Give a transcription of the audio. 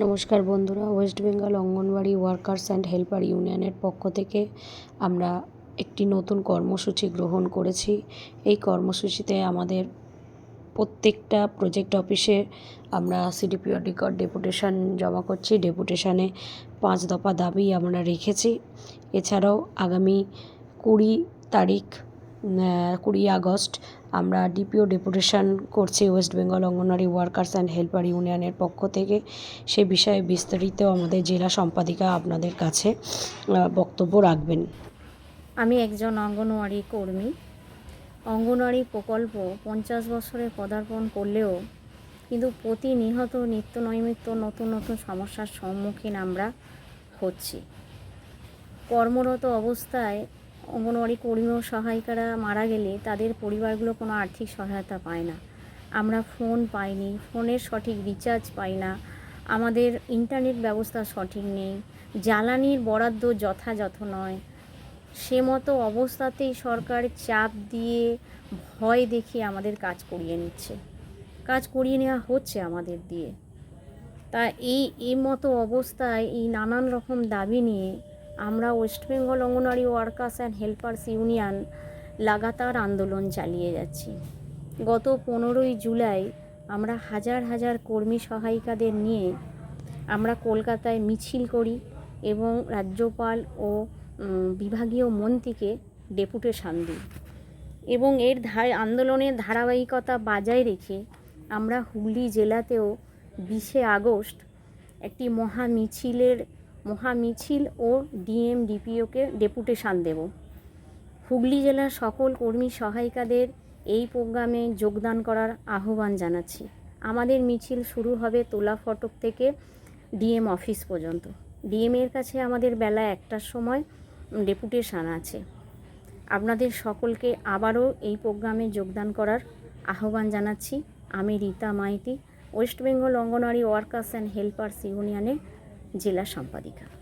নমস্কার বন্ধুরা, West Bengal Anganwadi workers and helper ইউনিয়নের পক্ষ থেকে আমরা একটি নতুন কর্মসূচি গ্রহণ করেছি। এই কর্মসূচিতে আমাদের প্রত্যেকটা প্রজেক্ট অফিসে আমরা সিডিপিও রেকর্ড ডেপুটেশন জমা করছি। ডেপুটেশানে পাঁচ দফা দাবি আমরা রেখেছি। এছাড়াও আগামী কুড়ি তারিখ কুড়ি আগস্ট আমরা ডিপিও ডেপুটেশন করছি West Bengal Anganwadi workers and helper ইউনিয়নের পক্ষ থেকে। সে বিষয়ে বিস্তারিত আমাদের জেলা সম্পাদিকা আপনাদের কাছে বক্তব্য রাখবেন। আমি একজন অঙ্গনওয়াড়ি কর্মী। অঙ্গনওয়াড়ি প্রকল্প পঞ্চাশ বছরে পদার্পণ করলেও কিন্তু প্রতিনিহত নিত্য নৈমিত্য নতুন নতুন সমস্যার সম্মুখীন আমরা হচ্ছি। কর্মরত অবস্থায় অঙ্গনওয়াড়ি কর্মী ও সহায়িকারা মারা গেলে তাদের পরিবারগুলো কোনো আর্থিক সহায়তা পায় না। আমরা ফোন পাইনি, ফোনের সঠিক রিচার্জ পাই না, আমাদের ইন্টারনেট ব্যবস্থা সঠিক নেই, জ্বালানির বরাদ্দ যথাযথ নয়। সে মতো অবস্থাতেই সরকার চাপ দিয়ে ভয় দেখিয়ে আমাদের কাজ করিয়ে নিচ্ছে। কাজ করিয়ে নেওয়া হচ্ছে আমাদের দিয়ে। তা এই এই মতো অবস্থায় এই নানান রকম দাবি নিয়ে আমরা West Bengal Anganwadi workers and helpers union লাগাতার আন্দোলন চালিয়ে যাচ্ছি। গত পনেরোই জুলাই আমরা হাজার হাজার কর্মী সহায়িকাদের নিয়ে আমরা কলকাতায় মিছিল করি এবং রাজ্যপাল ও বিভাগীয় মন্ত্রীকে ডেপুটেশন দিই এবং এর আন্দোলনের ধারাবাহিকতা বজায় রেখে আমরা হুগলি জেলাতেও বিশে আগস্ট একটি মহা মিছিলের মহা মিছিল ও ডিএম ডিপিওকে ডেপুটেশান দেব। হুগলি জেলার সকল কর্মী সহায়িকাদের এই প্রোগ্রামে যোগদান করার আহ্বান জানাচ্ছি। আমাদের মিছিল শুরু হবে তোলা ফটক থেকে ডিএম অফিস পর্যন্ত। ডিএম এর কাছে আমাদের বেলা একটার সময় ডেপুটেশান আছে। আপনাদের সকলকে আবারও এই প্রোগ্রামে যোগদান করার আহ্বান জানাচ্ছি। আমি Rita Maiti, West Bengal Anganwadi workers and helpers ইউনিয়নের জেলা সম্পাদিকা।